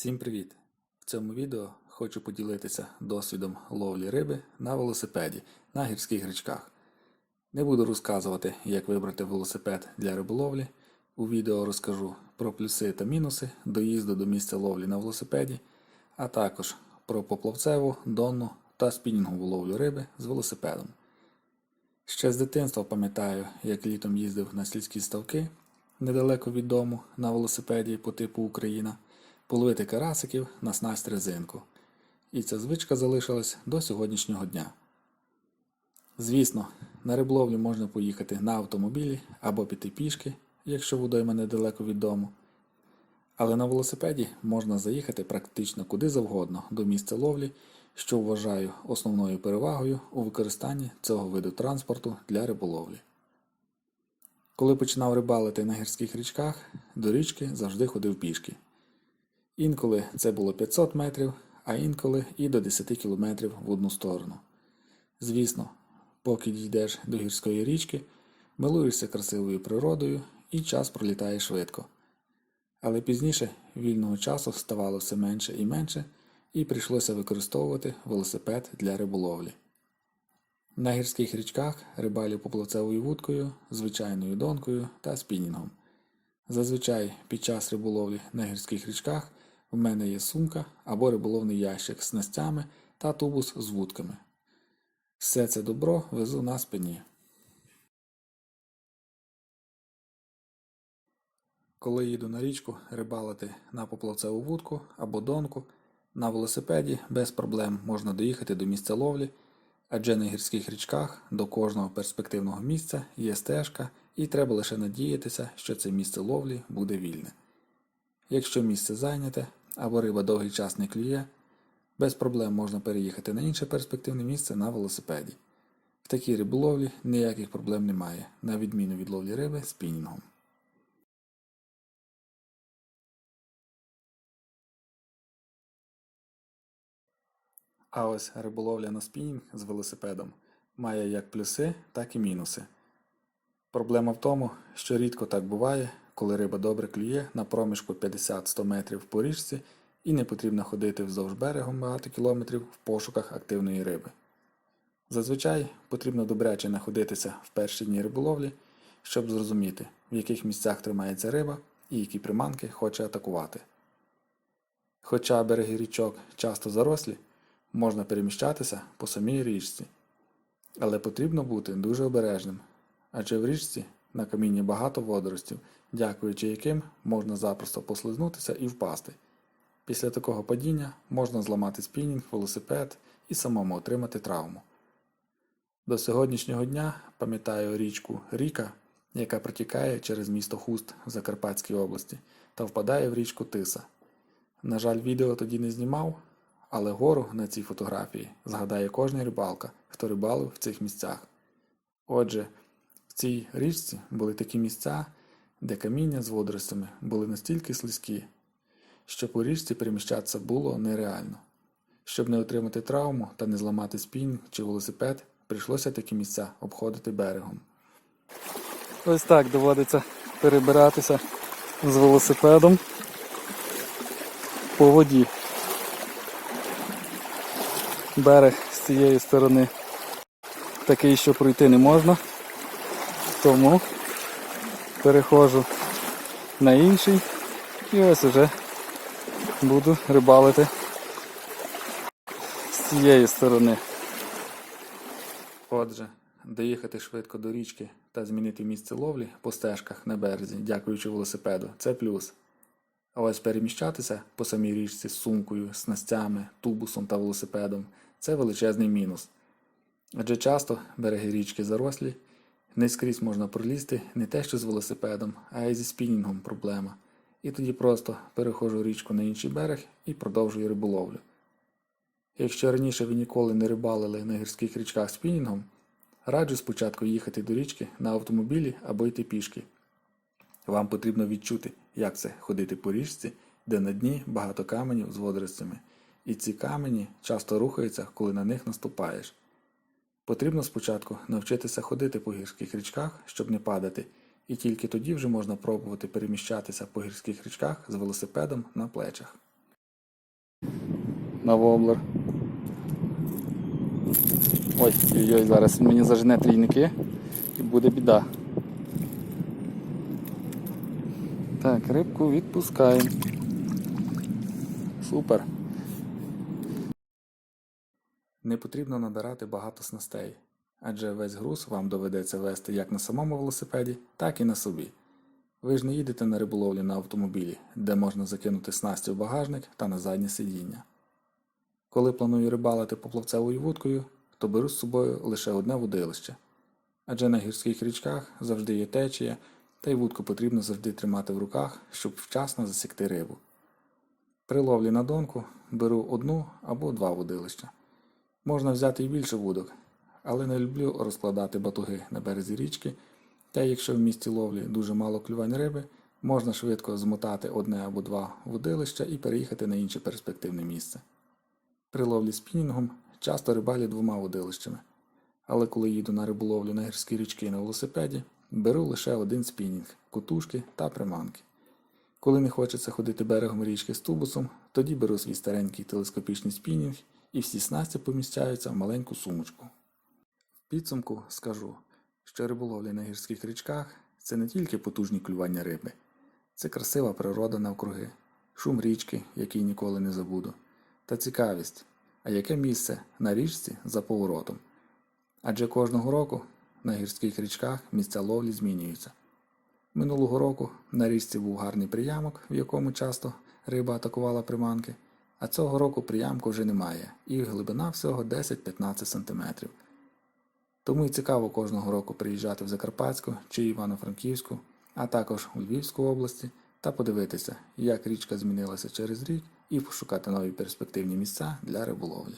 Всім привіт! В цьому відео хочу поділитися досвідом ловлі риби на велосипеді на гірських річках. Не буду розказувати, як вибрати велосипед для риболовлі. У відео розкажу про плюси та мінуси доїзду до місця ловлі на велосипеді, а також про поплавцеву, донну та спінінгову ловлю риби з велосипедом. Ще з дитинства пам'ятаю, як літом їздив на сільські ставки недалеко від дому на велосипеді по типу Україна, половити карасиків на снасть резинку. І ця звичка залишилась до сьогоднішнього дня. Звісно, на риболовлю можна поїхати на автомобілі або піти пішки, якщо водойма недалеко від дому. Але на велосипеді можна заїхати практично куди завгодно до місця ловлі, що вважаю основною перевагою у використанні цього виду транспорту для риболовлі. Коли починав рибалити на гірських річках, до річки завжди ходив пішки. Інколи це було 500 метрів, а інколи і до 10 кілометрів в одну сторону. Звісно, поки дійдеш до гірської річки, милуєшся красивою природою і час пролітає швидко. Але пізніше вільного часу ставало все менше і менше, і прийшлося використовувати велосипед для риболовлі. На гірських річках рибалю поплавцевою вудкою, звичайною донкою та спінінгом. Зазвичай під час риболовлі на гірських річках в мене є сумка або риболовний ящик з снастями та тубус з вудками. Все це добро везу на спині. Коли їду на річку рибалити на поплавцеву вудку або донку, на велосипеді без проблем можна доїхати до місця ловлі, адже на гірських річках до кожного перспективного місця є стежка, і треба лише надіятися, що це місце ловлі буде вільне. Якщо місце зайняте або риба довгий час не клює, без проблем можна переїхати на інше перспективне місце на велосипеді. В такій риболовлі ніяких проблем немає, на відміну від ловлі риби спінінгом. А ось риболовля на спінінг з велосипедом має як плюси, так і мінуси. Проблема в тому, що рідко так буває, коли риба добре клює на проміжку 50-100 метрів по річці і не потрібно ходити вздовж берегом багато кілометрів в пошуках активної риби. Зазвичай потрібно добряче находитися в перші дні риболовлі, щоб зрозуміти, в яких місцях тримається риба і які приманки хоче атакувати. Хоча береги річок часто зарослі, можна переміщатися по самій річці, але потрібно бути дуже обережним, адже в річці на камінні багато водоростів, дякуючи яким можна запросто послизнутися і впасти. Після такого падіння можна зламати спінінг, велосипед і самому отримати травму. До сьогоднішнього дня пам'ятаю річку Ріка, яка протікає через місто Хуст в Закарпатській області та впадає в річку Тиса. На жаль, відео тоді не знімав, але гору на цій фотографії згадає кожна рибалка, хто рибалив в цих місцях. Отже, цій річці були такі місця, де каміння з водоростями були настільки слизькі, що по річці переміщатися було нереально. Щоб не отримати травму та не зламати спінг чи велосипед, прийшлося такі місця обходити берегом. Ось так доводиться перебиратися з велосипедом по воді. Берег з цієї сторони такий, що пройти не можна, тому переходжу на інший і ось уже буду рибалити з цієї сторони. Отже, доїхати швидко до річки та змінити місце ловлі по стежках на березі, дякуючи велосипеду, це плюс. А ось переміщатися по самій річці з сумкою, снастями, тубусом та велосипедом це величезний мінус. Адже часто береги річки зарослі, не скрізь можна пролізти не те що з велосипедом, а й зі спінінгом проблема. І тоді просто переходжу річку на інший берег і продовжую риболовлю. Якщо раніше ви ніколи не рибалили на гірських річках спінінгом, раджу спочатку їхати до річки на автомобілі або йти пішки. Вам потрібно відчути, як це ходити по річці, де на дні багато каменів з водоростями, і ці камені часто рухаються, коли на них наступаєш. Потрібно спочатку навчитися ходити по гірських річках, щоб не падати, і тільки тоді вже можна пробувати переміщатися по гірських річках з велосипедом на плечах. на воблер. Ой, ой, ой, зараз мені зажене трійники і буде біда. Так, рибку відпускаємо. Супер. Не потрібно набирати багато снастей, адже весь груз вам доведеться вести як на самому велосипеді, так і на собі. Ви ж не їдете на риболовлю на автомобілі, де можна закинути снасті в багажник та на заднє сидіння. Коли планую рибалити поплавцевою вудкою, то беру з собою лише одне водилище. Адже на гірських річках завжди є течія, та й вудку потрібно завжди тримати в руках, щоб вчасно засікти рибу. При ловлі на донку беру одну або два водилища. Можна взяти і більше вудок, але не люблю розкладати батуги на березі річки, та якщо в місті ловлі дуже мало клювань риби, можна швидко змотати одне або два водилища і переїхати на інше перспективне місце. При ловлі спінінгом часто рибалю двома водилищами, але коли їду на риболовлю на гірські річки на велосипеді, беру лише один спінінг, кутушки та приманки. Коли не хочеться ходити берегом річки з тубусом, тоді беру свій старенький телескопічний спінінг і всі снасті поміщаються в маленьку сумочку. В підсумку скажу, що риболовля на гірських річках це не тільки потужні клювання риби, це красива природа навкруги, шум річки, який ніколи не забуду, та цікавість, а яке місце на річці за поворотом. Адже кожного року на гірських річках місця ловлі змінюються. Минулого року на річці був гарний приямок, в якому часто риба атакувала приманки, а цього року приямку вже немає, і глибина всього 10-15 см. Тому і цікаво кожного року приїжджати в Закарпатську чи Івано-Франківську, а також у Львівську області та подивитися, як річка змінилася через рік, і пошукати нові перспективні місця для риболовлі.